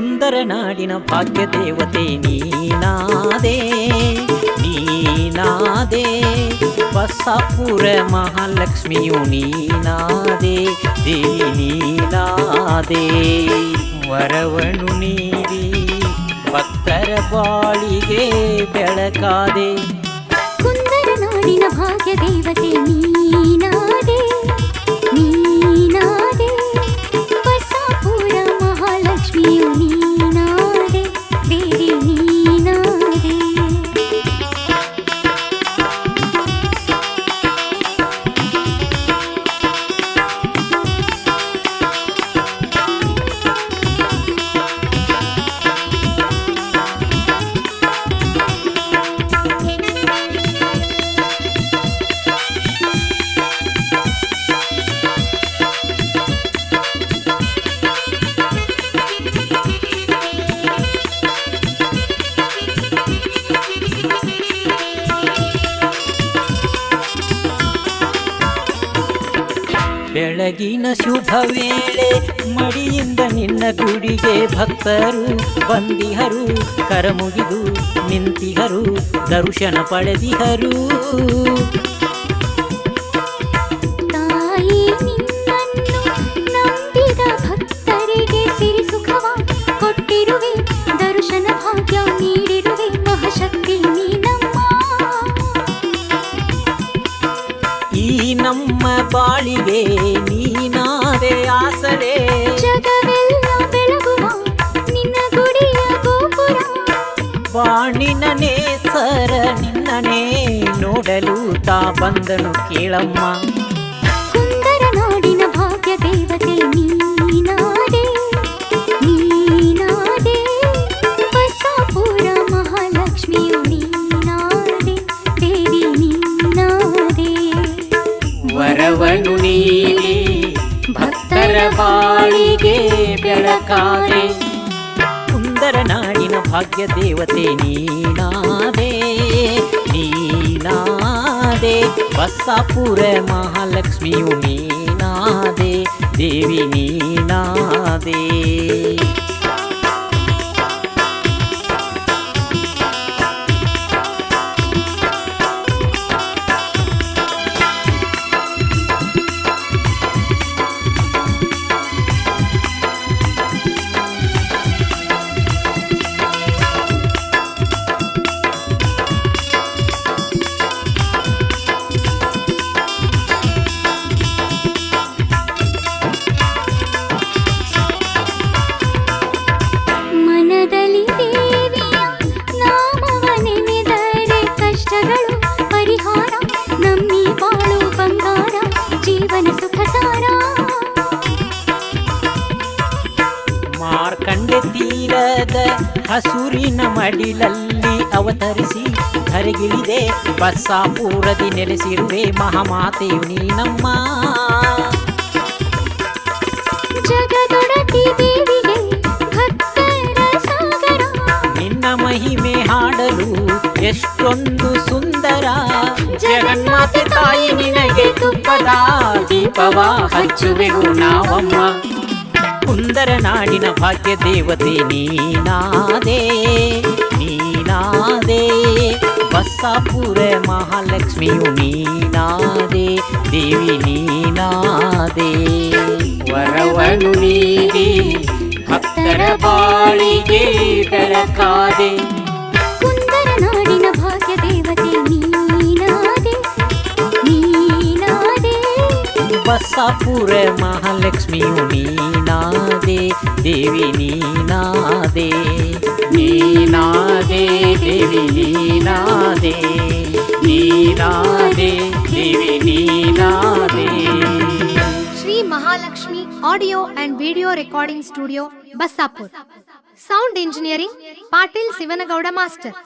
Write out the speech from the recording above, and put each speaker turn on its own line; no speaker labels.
ಕುಂದರ ನಾಡಿನ ಭಾಗ್ಯ ದೇವತೆ ನೀನಾದೆ ನೀನಾದೆ. ಬಸಾಪುರ ಮಹಾಲಕ್ಷ್ಮಿಯು ನೀನಾದೆ, ದೇವಿ ನೀನಾದೆ. ವರವನು ನೀರಿ ಭಕ್ತರ ಬಾಳಿಗೆ ಬೆಳಕಾದೆ.
ಸುಂದರ ನಾಡಿನ ಭಾಗ್ಯ ದೇವತೆ ನೀನಾದೆ.
ಬೆಳಗಿನ ಶುಭ ವೇಳೆ ಮಡಿಯಿಂದ ನಿನ್ನ ಗುಡಿಗೆ ಭಕ್ತರು ಬಂದಿಹರು ಕರಮುಗಿದು ನಿಂತಿಹರು ದರ್ಶನ ಪಡೆದಿಹರು.
ತಾಯಿ
ಆಸರೆ
ಜಗವೆಲ್ಲ ಬೆಳಗುವ ನಿನ್ನ ಗುಡಿಯ ಗೋಪುರ
ಬಾಣಿನ ನೇಸರ ನಿನ್ನನೇ ನೋಡಲು ತಾ ಬಂದನು ಕೇಳಮ್ಮ
ಕುಂದರ ನಾಡಿನ ಭಾಗ್ಯ ದೇವತೆ ನೀನಾದೆ
ಭಕ್ತರ ಬಾಳಿಗೆ ಬೆಳಕಾದೆ. ಸುಂದರ ನಾಡಿನ ಭಾಗ್ಯ ದೇವತೆ ನೀನಾದೆ ನೀನಾದೆ. ಬಸ್ಸಾಪುರ ಮಹಾಲಕ್ಷ್ಮಿಯು ನೀನಾದೆ ದೇವಿ ನೀನಾದೆ. ಹಸುರಿನ ಮಡಿಲಲ್ಲಿ ಅವತರಿಸಿ ಧರೆಗಿಳಿದೆ ಬಸ್ಸಾಪೂರದಿ ನೆಲೆಸಿರುವೆ ಮಹಾಮಾತೆಯು ನೀನಮ್ಮ. ನಿನ್ನ ಮಹಿಮೆ ಹಾಡಲು ಎಷ್ಟೊಂದು ಸುಂದರ. ಜಗನ್ಮಾತೆ ತಾಯಿ ನಿನಗೆ ತುಪ್ಪದ ದೀಪವ ಹಚ್ಚುವೆವು ನಾವಮ್ಮ. ಕುಂದರ ನಾಡಿನ ಭಾಗ್ಯ ದೇವತೆ ನೀನಾದೆ ನೀನಾದೆ. ಬಸ್ಸಾಪುರ ಮಹಾಲಕ್ಷ್ಮಿಯು ನೀನಾದೆ, ದೇವಿ ನೀನಾದೆ. ವರವನು ನೀಡಿ ಭಕ್ತರ ಬಾಳಿಗೆ ಬೆಳಕಾದೆ ಬಸ್ಸಾಪುರ ಮಹಾಲಕ್ಷ್ಮಿಯು ನೀನಾದೆ ದೇವಿ ನೀನಾದೆ ನೀನಾದೆ ದೇವಿ ನೀನಾದೆ ನೀನಾದೆ ದೇವಿ ನೀನಾದೆ
Shri Mahalakshmi audio and video recording studio Bassapur sound engineering Patil Shivanagouda master